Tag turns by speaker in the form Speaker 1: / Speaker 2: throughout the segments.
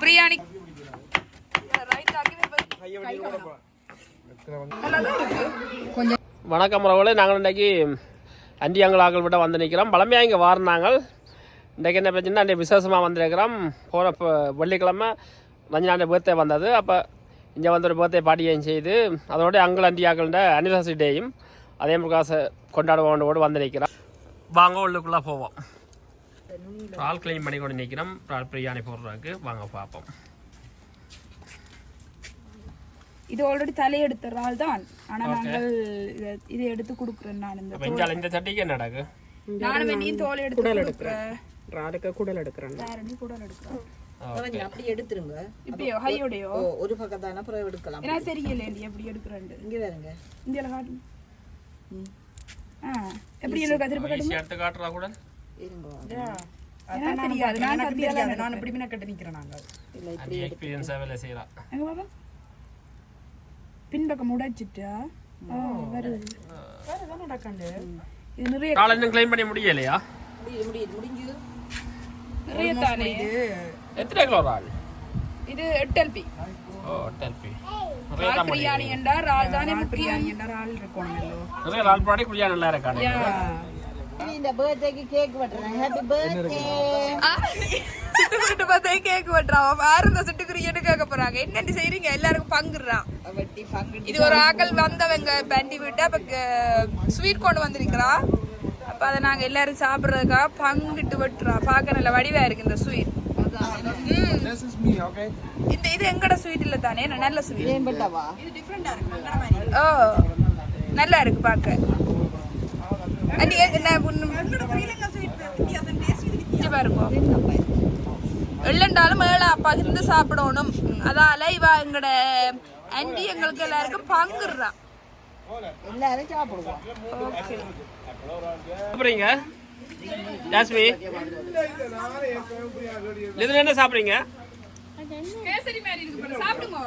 Speaker 1: பிரியாணி.
Speaker 2: வணக்கம் உறவுகளே நாங்கள் இன்றைக்கி அண்டியாங்கலாக்கள் விட்ட வந்து நிற்கிறோம். பழமையாக இங்கே வாரினாங்க இன்றைக்கு என்ன பிரச்சனை அன்றைக்கி விசேஷமாக வந்திருக்கிறோம். போன வெள்ளிக்கிழமை ரஞ்சனாண்ட பர்த்டே வந்தது. அப்போ இங்கே வந்து ஒரு பர்த்டே பாட்டியும் செய்து அதோட அங்கள் அண்டியாக்கள்ட அனிவர்சரி டேயும் அதே பிரகாச கொண்டாடுவோம் வந்து நிற்கிறோம். வாங்க உள்ளுக்குள்ளே போவோம். ரால் க்ளீன் பண்ணி கொண்டு நிற்கிறோம் ரால் பிரியாணி போடுறதுக்கு வாங்க பார்ப்போம்.
Speaker 1: இது ஆல்ரெடி தலையெடுத்த இறால் தான். ஆனா நாங்கள் இத- எடுத்து கொடுக்குறேன் நான் இந்த
Speaker 2: வெஞ்சால் இந்த சட்டிக்கு என்ன நடக்கு?
Speaker 1: நானும் வெண்ணியும் தோல் எடுத்து கொடுக்குறேன்
Speaker 3: ராடுக்க குடல் எடுக்கிறேன்
Speaker 1: வேறடி குடல் எடுக்கிறேன்
Speaker 4: அப்படி எடுத்துருங்க.
Speaker 1: இப்படியோ ஹையோடையோ?
Speaker 4: ஒரு பக்கம் தானே அப்புறம் எடுக்கலாம்.
Speaker 1: எனக்கு தெரியல எப்படி எடுக்கிறேன்
Speaker 4: இங்க வேறுங்க.
Speaker 1: இந்தியால காட்டு. ஆ எப்படி எனக்கு திருப்பி காட்டுங்க
Speaker 2: எடுத்து காட்டுறா கூட?
Speaker 4: இருங்க.
Speaker 1: எனக்கு தெரியாது. நான் கத்தியால
Speaker 3: நான் இப்படி மீன கட்டு நிக்கிறேன் நாங்கள்
Speaker 4: இல்லை
Speaker 2: அண்டி எக்ஸ்பீரியன்ஸாக வேலை செய்யலாம்.
Speaker 1: எங்க பாப்பா? பின்பக்கம் உடைச்சிட்டா? ஆ வருது.
Speaker 3: வேறதான் நடக்காண்டு
Speaker 1: இது நிறைய
Speaker 2: காலை இன்னும் க்ளைம் பண்ணி முடியலையா?
Speaker 4: முடியுது. முடியுது முடிஞ்சு.
Speaker 1: நிறைய தானே?
Speaker 2: எத்தனை கிலோ ரால்
Speaker 1: இது எட்டல்பி
Speaker 2: ஓ
Speaker 1: ரால் பிரியாணி என்றா ரால் தானே முக்கியம்?
Speaker 3: இருக்கணும்
Speaker 2: நிறைய ரால் குடியா நல்லா இருக்காங்க
Speaker 4: இந்த பர்த்டேக்கு கேக் வெட்டுறேன். ஹாப்பி பர்த்டே
Speaker 1: சிட்டு பார்த்தே கேக் வெட்டுறான் வேற இந்த சிட்டுக்குரியன்னு கேட்க போறாங்க. என்னென்ன செய்றீங்க? எல்லாருக்கும் பங்குறான் இது ஒரு ஆக்கள் வந்தவங்க பண்டி விட்டு. அப்ப ஸ்வீட் கொண்டு வந்திருக்கிறா. அப்ப அதை நாங்க எல்லாரும் சாப்பிடுறதுக்காக பங்கிட்டு வெட்டுறா. பார்க்க நல்ல வடிவா இருக்கு இந்த ஸ்வீட் இந்த இது எங்கட ஸ்வீட் இல்ல தானே? நல்ல ஸ்வீட்
Speaker 4: ஏன் பெட்டவா
Speaker 1: ஓ நல்லா இருக்கு பார்க்க. அண்டி என்ன பாருங்க எள்ளண்டாலும் மேல பகிர்ந்து சாப்பிடணும். அதால இவ எங்கட அண்டி எங்களுக்கு எல்லாருக்கும் பங்குறான்
Speaker 4: எல்லாரும் சாப்பிடுவோம்.
Speaker 2: சாப்பிட்றீங்க? ஜாஸ்மி? இதில் என்ன சாப்பிட்றீங்க?
Speaker 1: கேசரி மாதிரி இருக்கு பாரு, சாப்பிடுங்க.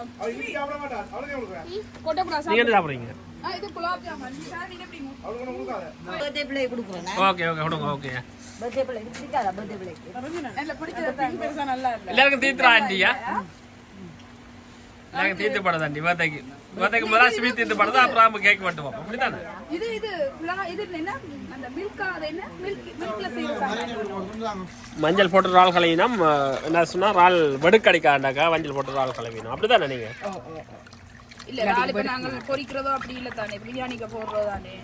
Speaker 1: கொட்டக்கூடாது
Speaker 2: நீங்கள் என்ன சாப்பிட்றீங்க?
Speaker 1: இது குலாப் ஜாமுன். சார் நீங்க எப்படிங்க?
Speaker 4: பர்த்டே பிள்ளை கொடுக்குறேன்
Speaker 2: ஓகே ஓகே கொடுங்க ஓகே
Speaker 4: பர்த்டே பிள்ளை பிடிக்காதா பர்த்டே பிள்ளைக்கு
Speaker 1: நல்ல பிடிச்சது பெருசா நல்லா இல்ல
Speaker 2: எல்லாருக்கும் தீர்த்துறா ஆண்டியா எல்லாருக்கும் தீர்த்து படுது ஆண்டி பர்த்டேக்கு. பர்த்டேக்கு முதல்ல ஸ்வீட் தீர்த்து படுது அப்புறம் கேக் வெட்டுவோம் அப்படித்தானே?
Speaker 1: இது இது குலா- இது என்ன? அந்த மில்கா அது என்ன? மில்க் மில்க்ல செய்யறாங்க
Speaker 2: மஞ்சள் போட்டு ரால் கலவினம் என்ன சொன்னா ரால் வெடுக்கடிக்காண்டாக்கா மஞ்சள் போட்டு ரால் கலவினம். அப்படித்தானே நீங்க?
Speaker 1: இல்ல நாளைக்கு நாங்கள் பொரிக்கிறதோ அப்படி இல்ல தானே. பிரியாணிக்கு போடுறதோ தானே.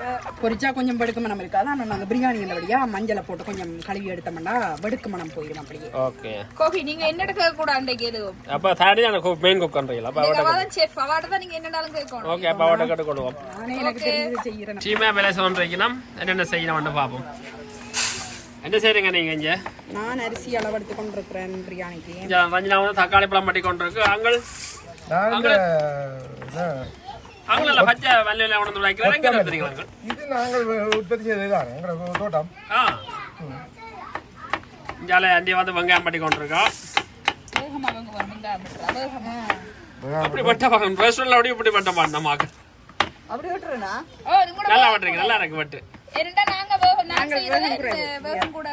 Speaker 1: அப்ப
Speaker 3: பொரிச்சா கொஞ்சம் வெடுக்க மனம் இருக்காது? ஆனால் நாங்கள் பிரியாணி நல்லபடியா மஞ்சளை போட்டு கொஞ்சம் கழுவி எடுத்தோம்னா வெடுக்க மனம் போயிடும் அப்படியே.
Speaker 2: ஓகே.
Speaker 1: கோபி நீங்க என்ன கேட்க கூட அன்றைக்கு எதுவும்
Speaker 2: அப்போ தாடி எனக்கு மெயின் குக் பண்ணுறீங்களா அப்போ
Speaker 1: நீங்க அவதான் செஃப் அவாட்ட தான் நீங்க என்னனாலும் கேட்கணும்.
Speaker 2: ஓகே அப்போ அவட்ட கட்டு கொள்வோம்
Speaker 3: நானே எனக்கு தெரிஞ்சது செய்கிறேன்
Speaker 2: சீமையாக வேலை சொல்றீங்கன்னா என்னென்ன செய்யணும்னு பார்ப்போம் என்ன செய்றீங்க நீங்க இங்க?
Speaker 3: நான் அரிசி அளவெடுத்து கொண்டிருக்கிறேன் பிரியாணிக்கு.
Speaker 2: ரஞ்சனா வந்து தக்காளி பழம் பட்டி கொண்டிருக்கு. அங்கள் அங்கள் இல்ல பச்சை உணர்ந்து அங்கள்
Speaker 5: இது நாங்கள் உற்பத்தி செய்ததுதான் எங்களோட தோட்டம்.
Speaker 2: ஆ. இஞ்சால அண்டி வந்து வெங்காயம் பட்டி கொண்டிருக்கோம். அப்படி பட்ட பாக்கணும் ரெஸ்டாரண்ட்ல அப்படியே இப்படி பட்ட மாட்டோம் மாக்கு
Speaker 4: அப்படி வெட்டுறேனா?
Speaker 1: ஓ இது கூட
Speaker 2: நல்லா வெட்டுறீங்க நல்லா இருக்கு வெட்டு.
Speaker 1: நாங்க வேகம் கூட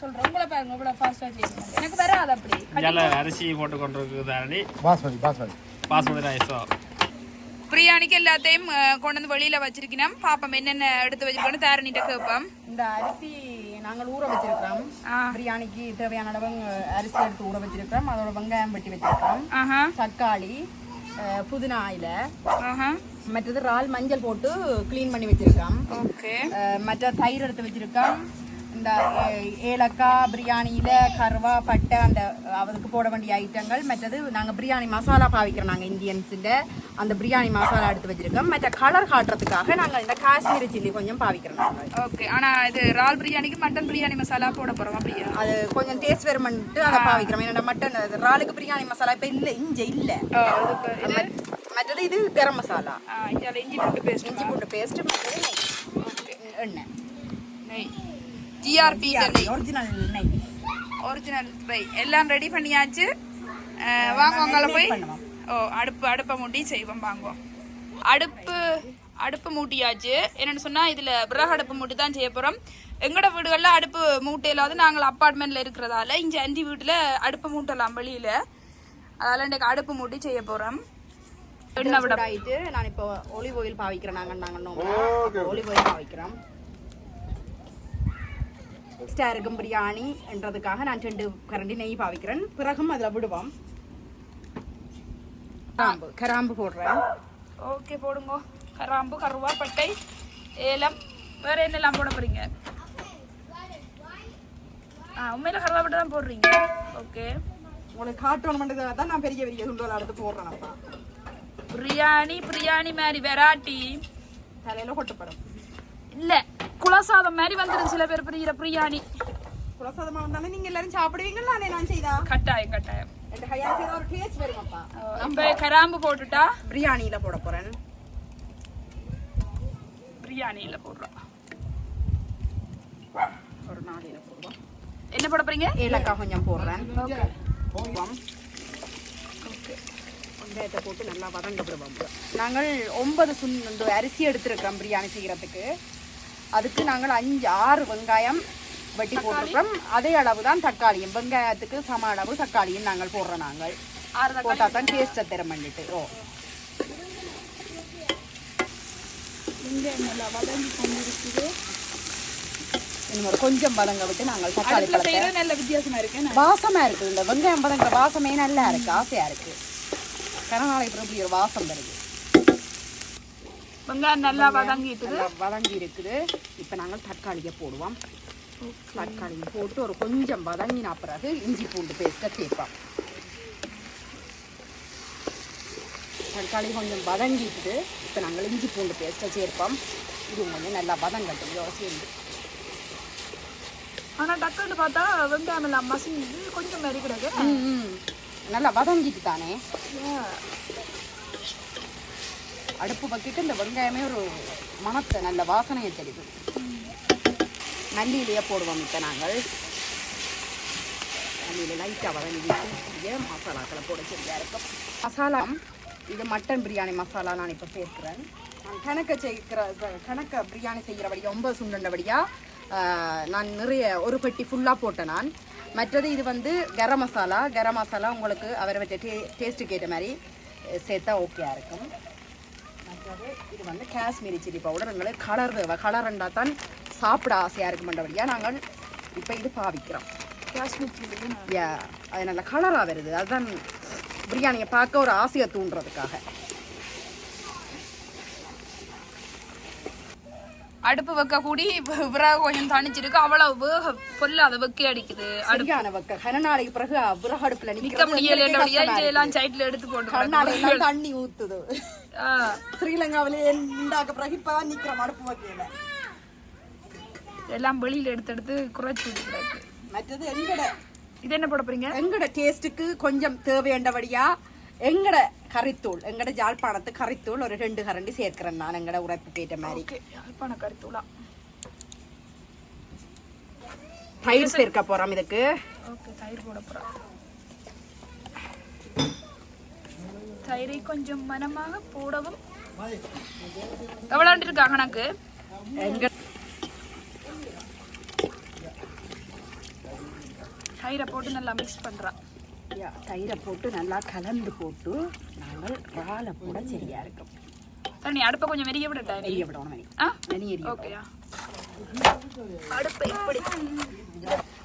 Speaker 1: சொல்றோம் உங்களை பாருங்க இவ்வளவு ஃபாஸ்டா செய்யணும். எனக்கு வராது அப்படி.
Speaker 2: இஞ்சால அரிசி போட்டு கொண்டிருக்கு தாரணி
Speaker 5: பாஸ்மதி பாஸ்மதி.
Speaker 2: பாஸ்மதி ரைஸோ
Speaker 1: பிரியாணிக்கு எல்லாத்தையும் கொண்டு வந்து வெளியில வச்சிருக்கணும் பாப்போம் என்னென்ன எடுத்து வச்சிருக்கோன்னு தாரணிட்ட கேட்போம்
Speaker 3: இந்த அரிசி நாங்கள் ஊற வச்சிருக்கிறோம்.
Speaker 1: ஆ.
Speaker 3: பிரியாணிக்கு தேவையான அளவு அரிசி எடுத்து ஊற வச்சிருக்கிறோம். அதோட வெங்காயம் வெட்டி வச்சிருக்கிறோம்.
Speaker 1: ஆஹா.
Speaker 3: தக்காளி புதினா
Speaker 1: ஆஹா.
Speaker 3: மற்றது இறால் மஞ்சள் போட்டு க்ளீன் பண்ணி வச்சிருக்கோம் மற்ற தயிர் எடுத்து வச்சிருக்கோம் இந்த ஏலக்காய் பிரியாணியில கருவா பட்டை அந்த அதுக்கு போட வேண்டிய ஐட்டங்கள் மற்றது நாங்கள் பிரியாணி மசாலா பாவிக்கிறோம் நாங்கள் இந்தியன்ஸுட அந்த பிரியாணி மசாலா எடுத்து வச்சிருக்கோம். மற்ற கலர் காட்டுறதுக்காக நாங்கள் இந்த காஷ்மீரி சில்லி கொஞ்சம் பாவிக்கிறோம் நாங்கள்
Speaker 1: ஓகே. ஆனா இது இறால் பிரியாணிக்கு மட்டன் பிரியாணி மசாலா போட போறோம் அப்படியா?
Speaker 3: அது கொஞ்சம் டேஸ்ட் வருமென்ட்டு அதை பாவிக்கிறோம். ஏன்னா மட்டன் இறாலுக்கு பிரியாணி மசாலா இப்போ இல்லை இஞ்ச இல்லை. மற்றது இது கரம் மசாலா.
Speaker 1: இஞ்சி பூண்டு பேஸ்ட்
Speaker 3: இஞ்சி பூண்டு பேஸ்ட் மற்றது எண்ணெய்.
Speaker 1: நெய். ஜிஆர்பி
Speaker 3: ஒரிஜினல்
Speaker 1: ஒரிஜினல் ட்ரை எல்லாம் ரெடி பண்ணியாச்சு. வாங்க உங்களை போய் ஓ அடுப்பு அடுப்பை மூட்டி செய்வோம் வாங்குவோம். அடுப்பு அடுப்பு மூட்டியாச்சு என்னன்னு சொன்னா இதுல விறகு அடுப்பு மூட்டி தான் செய்ய போறோம். எங்கட வீடுகள்ல அடுப்பு மூட்டை இல்லாத நாங்கள் அப்பார்ட்மெண்ட்ல இருக்கிறதால இங்க அண்டி வீட்டுல அடுப்பு மூட்டலாம் வெளியில. அதனால இன்றைக்கு அடுப்பு மூட்டி செய்ய போறோம். எண்ணெய் விட
Speaker 3: ஆயிட்டு நான் இப்போ ஒலிவ் ஆயில் பாவிக்கிறேன் நாங்கள் நாங்கள் ஒலிவ் ஆயில் பாவிக்கிறோம். எக்ஸ்ட்ரா இருக்கும் பிரியாணி என்றதுக்காக நான் ரெண்டு கரண்டி நெய் பாவிக்கிறேன். பிறகும் அதில் விடுவோம். கராம்பு கராம்பு போடுறேன்.
Speaker 1: ஓகே போடுங்க. கராம்பு கருவா பட்டை ஏலம் வேற என்னெல்லாம் போட போறீங்க? ஆ உண்மையில கருவா பட்டை தான் போடுறீங்க? ஓகே.
Speaker 3: உங்களுக்கு காட்டணும் பண்ணுறதுக்காக தான் நான் பெரிய பெரிய துண்டுகள் எடுத்து போடுறேன்
Speaker 1: பிரியாணி பிரியாணி மாதிரி வெராட்டி
Speaker 3: தலையில் கொட்டப்படும்.
Speaker 1: இல்ல குலசாதம் மாதிரி வந்துடும் சில பேர் பிரியிற பிரியாணி.
Speaker 3: குலசாதமாக இருந்தாலும் நீங்கள் எல்லாரும் சாப்பிடுவீங்களா நான் செய்தா?
Speaker 1: கட்டாயம் கட்டாயம். இப்ப கராம்பு போட்டுட்டா?
Speaker 3: பிரியாணியில் போட போகிறேன்
Speaker 1: பிரியாணியில போடுறோம்
Speaker 3: ஒரு நாளையில் போடுவோம்
Speaker 1: என்ன போட போறீங்க?
Speaker 3: ஏலக்காய் கொஞ்சம் போடுறேன். வெங்காயத்தை போட்டு நல்லா வதங்க விடுவோம் நாங்கள் ஒன்பது சுண்டு அரிசி எடுத்திருக்கிறோம் பிரியாணி செய்கிறதுக்கு அதுக்கு நாங்கள் அஞ்சு ஆறு வெங்காயம் வெட்டி போட்டிருக்கிறோம். அதே அளவு தான் தக்காளியும். வெங்காயத்துக்கு சம அளவு தக்காளியும் நாங்கள் போடுறோம் நாங்கள். போட்டால் தான் டேஸ்ட்டை தரம் பண்ணிட்டு. ஓ. கொஞ்சம் வதங்க விட்டு நாங்கள் தக்காளி பழத்தை
Speaker 1: நல்ல வித்தியாசமா இருக்கு
Speaker 3: வாசமா இருக்கு இந்த வெங்காயம் பதங்கிற வாசமே நல்லா இருக்கு. ஆசையா இருக்கு. கரநாளை இப்படி ஒரு வாசம் வருது.
Speaker 1: வெங்காயம் நல்லா வதங்கிட்டு
Speaker 3: நல்லா வதங்கி இருக்குது இப்போ நாங்கள் தக்காளியை போடுவோம். தக்காளியை போட்டு ஒரு கொஞ்சம் வதங்கின பிறகு இஞ்சி பூண்டு பேஸ்ட்டை சேர்ப்போம் தக்காளி கொஞ்சம் வதங்கிட்டு இப்போ நாங்கள் இஞ்சி பூண்டு பேஸ்ட்டை சேர்ப்போம். இது கொஞ்சம் நல்லா வதங்கட்டும். இதோட சேர்ந்து
Speaker 1: ஆனா டக்குன்னு பார்த்தா வெங்காயம் எல்லாம் மசிஞ்சு கொஞ்சம் மாதிரி கிடக்கு
Speaker 3: ம். நல்லா வதங்கிட்டு தானே? அடுப்பு பக்கிட்டு இந்த வெங்காயமே ஒரு மணத்தை நல்ல வாசனையை தெரியுது நல்லியிலேயே போடுவோம் இப்போ நாங்கள். நல்லியில் லைட்டாக வதங்கிட்டு மசாலாக்களை போட சரியாக இருக்கும். மசாலா இது மட்டன் பிரியாணி மசாலா நான் இப்போ சேர்க்குறேன். நான் கணக்க சேர்க்கிற கணக்க பிரியாணி செய்கிறபடியா ஒன்பது சுண்டண்டபடியாக நான் நிறைய ஒரு பெட்டி ஃபுல்லாக போட்டேன் நான். மற்றது இது வந்து கரம் மசாலா. கரம் மசாலா உங்களுக்கு அவரை வச்ச டே டேஸ்ட்டுக்கு ஏற்ற மாதிரி சேர்த்தா ஓகேயாக இருக்கும். இது வந்து காஷ்மீரி சில்லி பவுடர் எங்களுக்கு கலர் கலர் இருந்தால் தான் சாப்பிட ஆசையாக இருக்குமென்றபடியாக நாங்கள் இப்போ இது பாவிக்கிறோம்.
Speaker 1: காஷ்மீர் சில்லி
Speaker 3: அது நல்ல கலராக வருது. அதுதான் பிரியாணியை பார்க்க ஒரு ஆசையை தூண்டுறதுக்காக.
Speaker 1: அடுப்பு வைக்க கூடி விறகு கொஞ்சம் தணிச்சிருக்கு அவ்வளவு வேக பொல்ல அதை வெக்கி அடிக்குது.
Speaker 3: சரியான வக்க. கனநாளைக்கு பிறகு விறகு அடுப்புல
Speaker 1: நிக்க முடியல. எல்லாம் சைட்ல எடுத்து போட்டு
Speaker 3: தண்ணி ஊத்துது. ஸ்ரீலங்காவிலே உண்டாக்க பிறகு இப்ப நிக்கிற அடுப்பு வைக்கல.
Speaker 1: எல்லாம் வெளியில எடுத்து எடுத்து குறைச்சி
Speaker 3: மற்றது எங்கட?
Speaker 1: இது என்ன போட போறீங்க?
Speaker 3: எங்கட டேஸ்ட்டுக்கு கொஞ்சம் தேவையாண்டபடியா எங்கட கறித்தூள் எங்கட ஜாழ்ப்பாணத்து கறித்தூள் ஒரு ரெண்டு கரண்டி சேர்க்கிறேன் நான் எங்கட உரைப்புக்கு ஏற்ற மாதிரி.
Speaker 1: ஓகே யாழ்ப்பாண கருத்தூளா
Speaker 3: தயிர் சேர்க்க போறோம் இதுக்கு.
Speaker 1: ஓகே தயிர் போட போறோம். தயிரை கொஞ்சம் மனமாக போடவும். எவ்வளோண்டு இருக்கா கணக்கு?
Speaker 3: எங்க
Speaker 1: தயிரை போட்டு நல்லா மிக்ஸ் பண்றான்
Speaker 3: தயிரை போட்டு நல்லா கலந்து போட்டு நாங்கள் இறாலை போட சரியா இருக்கும்.
Speaker 1: தண்ணி அடுப்பை கொஞ்சம் விடட்டா நீ
Speaker 3: எரிய விடணும் மணி.
Speaker 1: ஆ?
Speaker 3: மணி எரிய
Speaker 1: ஓகேயா அடுப்பை இப்படி.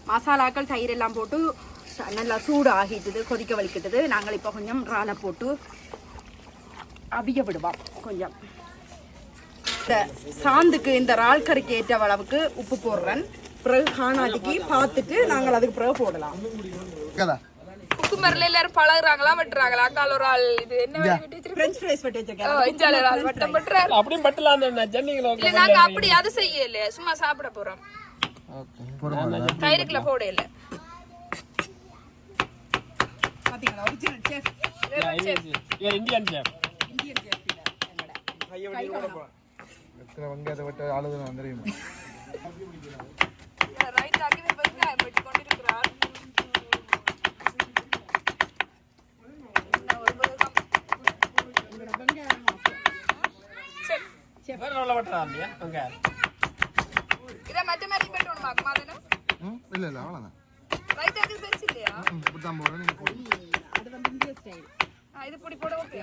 Speaker 3: மசாலாக்கள் தயிர் எல்லாம் போட்டு ச- நல்லா சூடு ஆகிட்டுது கொதிக்க வலிக்கிட்டது. நாங்கள் இப்போ கொஞ்சம் இறாலை போட்டு அவிய விடுவோம் கொஞ்சம். இந்த சாந்துக்கு இந்த இறால் கறிக்கு ஏற்ற அளவுக்கு உப்பு போடுறேன். பிறகு காணாட்டிக்கு பார்த்துட்டு நாங்கள் அதுக்கு பிறகு போடலாம்.
Speaker 5: கதா
Speaker 1: உப்பு மரல எல்லாரும் பழகுறாங்களா வெட்டுறாங்களா? அக்கால் ஒரு ஆள் இது என்ன விட்டு
Speaker 3: ஃப்ரெஞ்ச் ஃப்ரைஸ்
Speaker 1: இஞ்சால ஒரு ஆள் வட்டம் வெட்டுறாரு.
Speaker 2: அந்த சென்னைங்கள
Speaker 1: இல்ல நாங்க அப்படி அது செய்யல சும்மா சாப்பிட போறோம். தயிருக்குள்ள போட இல்ல
Speaker 3: பார்த்தீங்களா ஒரிஜினல் செஃப்
Speaker 2: இந்தியன் சேஃப்
Speaker 5: எத்தனை விட்டு ஆளுது நான் தெரியுமா
Speaker 1: ரைட்டாக்கி வெங்காயம் வெட்டி வேகம். சரி
Speaker 2: பகல்ல வெட்டுறா இல்லையா அங்க
Speaker 1: இதை மற்ற மாதிரி போயிட்டு மாக்குமா தானே
Speaker 5: ம் இல்லை இல்லை அவ்வளோதான்
Speaker 1: ரைட்டாக்கு பெருசு இல்லையா?
Speaker 5: ம் இப்படி தான் போகிறேன் நீங்கள் போடுங்க.
Speaker 1: ஆ, இது பொடி போட ஓகே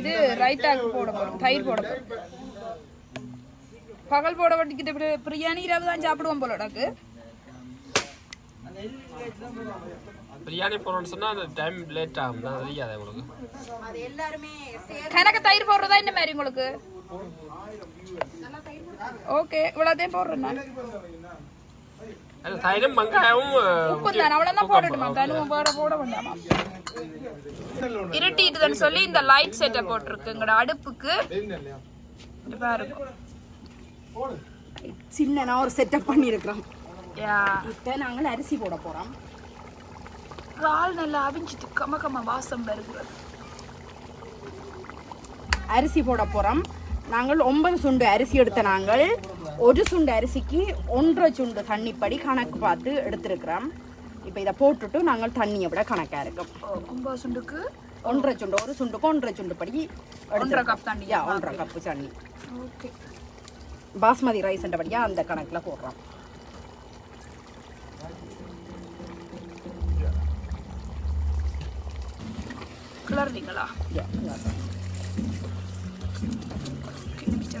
Speaker 1: இது ரைத்தாக்கு போட போறோம். தயிர் போட போறோம். பகல் போட வட்டிக்கிட்டு பிரியாணி இரவு தான் சாப்பிடுவோம் போல உனக்கு
Speaker 2: பிரியாணி போறோம்னு சொன்னா அந்த டைம் லேட் ஆகும் நான் தெரியாது உங்களுக்கு.
Speaker 3: அது எல்லாருமே சேர்ந்து
Speaker 1: கணக்கு தயிர் போடுறதா இந்த மாதிரி உங்களுக்கு? ஓகே இவ்வளோத்தையும் போடுறேன் நான்.
Speaker 2: தயிரும் வெங்காயமும்
Speaker 1: உப்பு தான் அவ்வளோதான் போடட்டுமா தனுவும் வேற போட வேண்டாமா? இருட்டிட்டுதுன்னு சொல்லி இந்த லைட் செட்டை போட்டிருக்கு எங்களோட அடுப்புக்கு. பாருங்க.
Speaker 3: சின்ன நான் ஒரு செட்டப் பண்ணியிருக்கிறோம்
Speaker 1: யா
Speaker 3: இப்போ நாங்கள் அரிசி போட போகிறோம்
Speaker 1: இறால் நல்லா அவிஞ்சிட்டு கம கம வாசம் வருகிறது
Speaker 3: அரிசி போட போகிறோம் நாங்கள் ஒன்பது சுண்டு அரிசி எடுத்த நாங்கள். ஒரு சுண்டு அரிசிக்கு ஒன்றரை சுண்டு தண்ணிப்படி கணக்கு பார்த்து எடுத்திருக்கிறோம். இப்போ இதை போட்டுட்டு நாங்கள் தண்ணியை விட கணக்காக இருக்கும்.
Speaker 1: ஒன்பது சுண்டுக்கு?
Speaker 3: ஒன்றரை சுண்டு ஒரு சுண்டுக்கு ஒன்றரை சுண்டு படி
Speaker 1: ஒன்றரை கப் தண்ணி
Speaker 3: யா ஒன்றரை கப்பு தண்ணி.
Speaker 1: ஓகே.
Speaker 3: பாஸ்மதி ரைஸ் படியாக அந்த கணக்கில் போடுறோம்.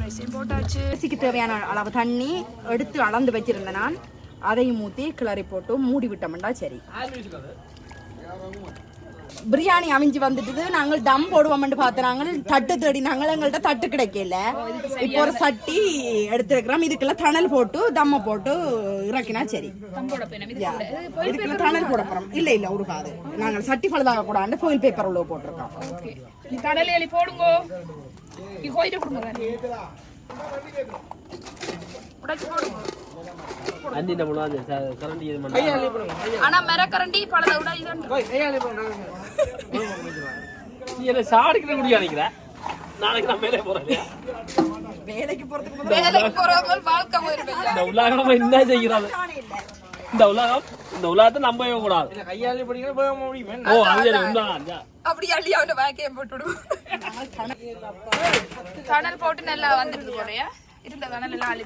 Speaker 1: ரைஸையும் போட்டாச்சு.
Speaker 3: அரிசிக்கு தேவையான அளவு தண்ணி எடுத்து அளந்து வச்சிருந்தேன் நான். அதையும் ஊற்றி கிளறி போட்டு மூடி விட்டோம்டா சரி. பிரியாணி அவிஞ்சு வந்துட்டு நாங்கள் தம் போடுவோம்னு பார்த்து நாங்கள் தட்டு தேடி நாங்கள் எங்கள்கிட்ட தட்டு கிடைக்கல. இப்போ ஒரு சட்டி எடுத்துருக்கிறோம். இதுக்கெல்லாம் தணல் போட்டு தம்மை போட்டு இறக்கினா சரி.
Speaker 1: தம்போட பேனம். இது
Speaker 3: யா. இதுக்கெல்லாம் தணல் போட போறோம். இல்ல இல்ல உருகாது நாங்கள் சட்டி பழுதாக கூடாது ஃபோயில் பேப்பர் உள்ள போட்டிருக்கோம்.
Speaker 1: கடலை எலி போடுங்கோ.
Speaker 2: என்ன பண்ணுவாங்க கரண்டி இது பண்ணா.
Speaker 1: ஆனா மிரக்கரண்டி பழத விட இது
Speaker 2: நீ என்ன சாடிக்கிற முடியும் நினைக்கிற? நாளைக்கு நான் மேலே போறேன்.
Speaker 3: வேலைக்கு போறதுக்கு
Speaker 1: வேலைக்கு போறவங்க வாழ்க்கை போயிருப்பீங்க
Speaker 2: இந்த உலகம் என்ன செய்கிறது இந்த உலகம் இந்த உலகத்தை நம்பவே கூடாது
Speaker 5: கையாளி படிக்கிற போக முடியும்.
Speaker 2: ஓ அது
Speaker 1: அப்படி அள்ளி அவன பேக்கையை போட்டு விடுவோம் கனல் போட்டு நல்லா வந்துருக்கு போறையா? இருந்த கனல் எல்லாம் அள்ளி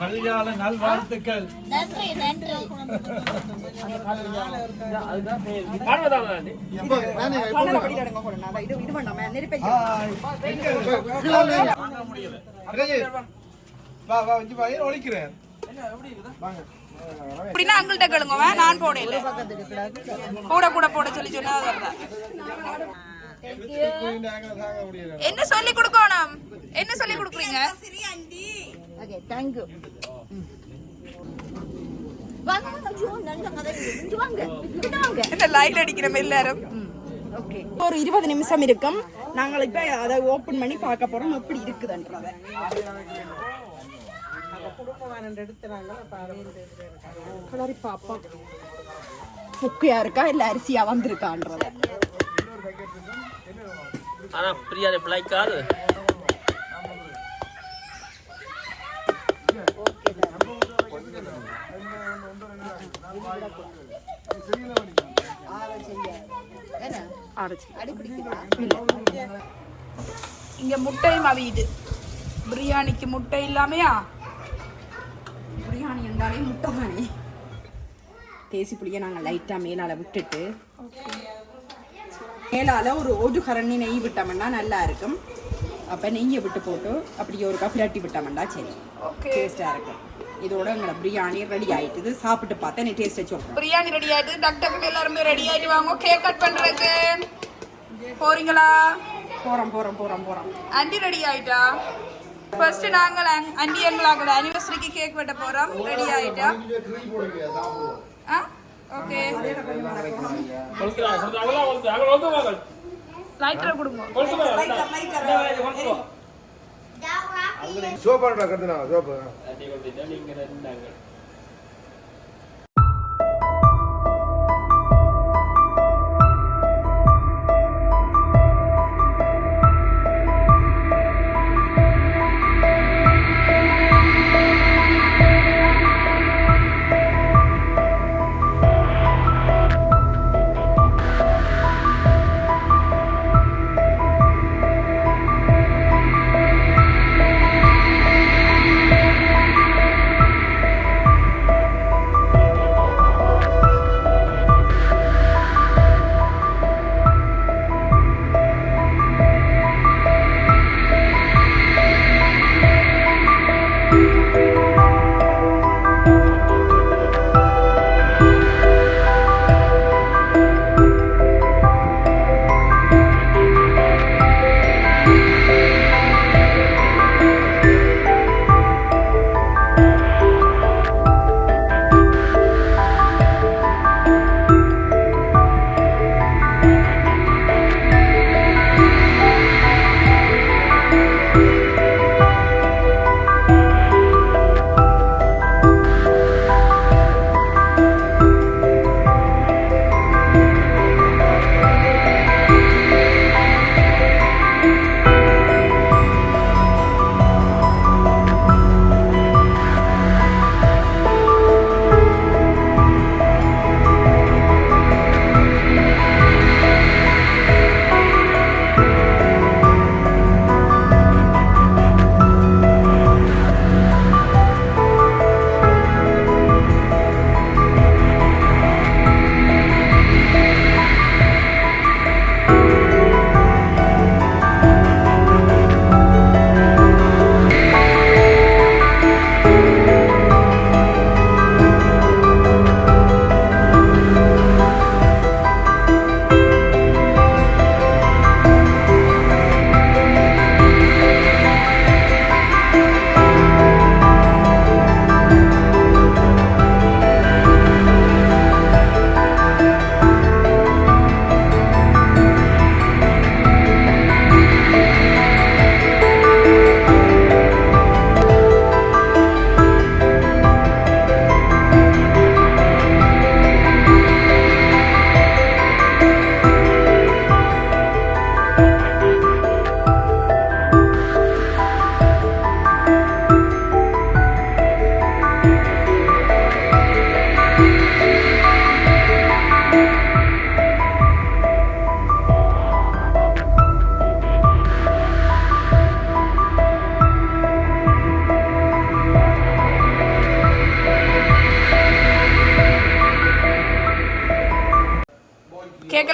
Speaker 5: கல்யாண நல்வாழ்த்துக்கள்.
Speaker 4: நன்றி நன்றி
Speaker 3: படியில
Speaker 1: அப்படின்னா கேளுங்க நான் போடல கூட கூட போட சொல்லி சொன்னா. என்ன சொல்லி கொடுக்கணும்? என்ன சொல்லி கொடுக்குறீங்க?
Speaker 4: ஓகே தேங்க் யூ வாங்க ஐயோ, நல்ல கதை இங்க வாங்க இங்க வாங்க.
Speaker 1: என்ன லைட் அடிக்கிறோம் எல்லாரும்?
Speaker 3: ஓகே ஒரு இருபது நிமிஷம் இருக்கும். நாங்கள் இப்போ அதை ஓப்பன் பண்ணி பார்க்க போறோம். எப்படி இருக்குதுன்றத. பார்ப்போம் குக்கையா இருக்கா இல்ல அரிசியா வந்திருக்கான்றத.
Speaker 2: ஆனா பிரியாணி பிழைக்காது
Speaker 1: இங்க முட்டையும் அவியுது பிரியாணிக்கு முட்டை இல்லாமையா?
Speaker 3: பிரியாணி இருந்தாலே முட்டை தானே. தேசி புளியை நாங்கள் லைட்டாக மேலால விட்டுட்டு மேலால ஒரு ஒரு கரண்டி நெய் விட்டோம்னா நல்லா இருக்கும். அப்போ நெய்யை விட்டு போட்டு அப்படி ஒரு கப் பிரட்டி விட்டோம்னா சரி.
Speaker 1: ஓகே
Speaker 3: டேஸ்டாக இருக்கும். இதோட எங்களை பிரியாணி ரெடி ஆயிட்டுது. சாப்பிட்டு பார்த்தா நீ டேஸ்ட்டை சொல்கிறேன்
Speaker 1: பிரியாணி ரெடி ஆயிட்டு டக் டக்கு எல்லாருமே ரெடி ஆயிட்டு வாங்க. கேக் கட் பண்றதுக்கு. போறீங்களா?
Speaker 3: போகிறோம் போகிறோம் போகிறோம் போகிறோம்
Speaker 1: ஆண்டி ரெடி ஆயிட்டா? ஃபர்ஸ்ட் நாங்கள் ஆண்டி எங்களாங்களோட அனிவர்சரிக்கு கேக் வெட்ட போறோம். ரெடி ஆயிட்டா? ஆ? ஓகே. லைட்டர் கொடுங்க.
Speaker 5: சோப்பாடா கத்துனா சோப்பு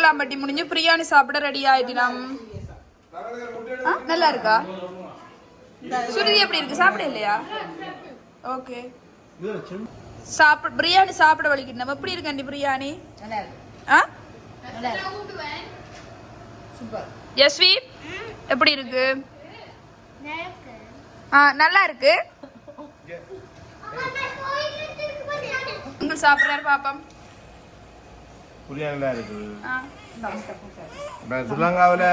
Speaker 1: வெள்ளிக்கிழமை பட்டி முடிஞ்சு பிரியாணி சாப்பிட ரெடி ஆயிட்டினாம் ஆ, நல்லா இருக்கா? சுருதி எப்படி இருக்கு? சாப்பிட இல்லையா? ஓகே. சாப்பிட பிரியாணி சாப்பிட வலிக்கணும் எப்படி இருக்கு அண்டி பிரியாணி? ஆ?
Speaker 3: நல்லா இருக்கு. சூப்பர்.
Speaker 1: யஸ்வி எப்படி இருக்கு? ஆ நல்லா இருக்கு. உங்களுக்கு சாப்பிட்றாரு பாப்பம்
Speaker 5: பிரியாணிலாம் இருக்குது.
Speaker 1: ஆ
Speaker 5: இப்போ ஸ்ரீலங்காவில்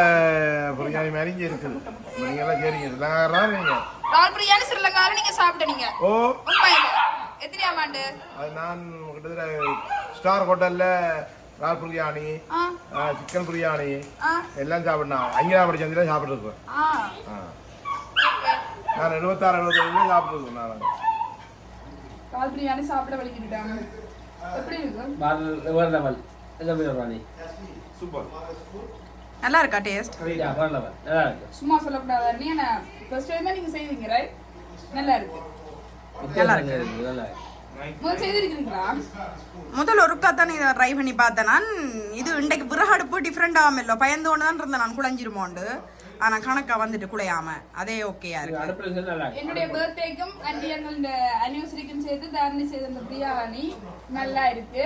Speaker 5: பிரியாணி மாதிரி இங்கே இருக்குது நீங்கள் எல்லாம் சரிங்க நீங்கள்
Speaker 1: பிரியாணி ஸ்ரீலங்காவில் நீங்க சாப்பிட்டீங்க
Speaker 5: ஓ.
Speaker 1: உண்மையில. எத்தனையாம் ஆண்டு
Speaker 5: அது நான் கிட்டத்தட்ட ஸ்டார் ஹோட்டலில் ரால் பிரியாணி சிக்கன் பிரியாணி எல்லாம் சாப்பிட்னா அங்கேதான் படி சந்தியில் சாப்பிட்ருக்கோம்
Speaker 1: ஆ.
Speaker 5: ஆ. நான் எழுபத்தாறு எழுபத்தேழு சாப்பிட்ருக்கோம் நான்
Speaker 1: ரால் பிரியாணி சாப்பிட வலிக்கிட்டாங்க எப்படி இருக்கு?
Speaker 2: வேறு லெவல் ராணி?
Speaker 5: சூப்பர்.
Speaker 3: நல்லா இருக்கா டேஸ்ட்?
Speaker 2: நல்லா இருக்கு.
Speaker 1: சும்மா சொல்லக்கூடாது நீ என்ன ஃபர்ஸ்ட் டைம் தான் நீங்க செய்வீங்க ரைட் நல்லா இருக்கு.
Speaker 2: வித்தியாசம் இருக்கு. நல்லா இருக்கு.
Speaker 1: முதல்
Speaker 3: ஒருக்கா தான் இதை ட்ரை பண்ணி பார்த்தேன் நான். இது இன்றைக்கு விறகடுப்பு டிஃப்ரெண்ட் ஆகாம பயந்து ஒன்று தான் இருந்தேன் நான். குழஞ்சிருமோண்டு. ஆனா கணக்கா வந்துட்டு குழையாம. அதே ஓகேயா இருக்கு.
Speaker 2: நல்லா
Speaker 1: என்னுடைய பர்த்டேக்கும் அண்ட் எங்களோட அனிவர்சரிக்கும் சேர்த்து தாரணி செய்த பிரியாணி நல்லா இருக்கு.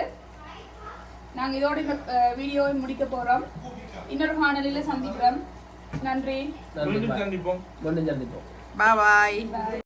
Speaker 1: நாங்க இதோட இந்த வீடியோவை முடிக்க போறோம். இன்னொரு காணொலியில சந்திக்கிறோம். நன்றி.
Speaker 2: சந்திப்போம். சந்திப்போம்.
Speaker 3: பாய்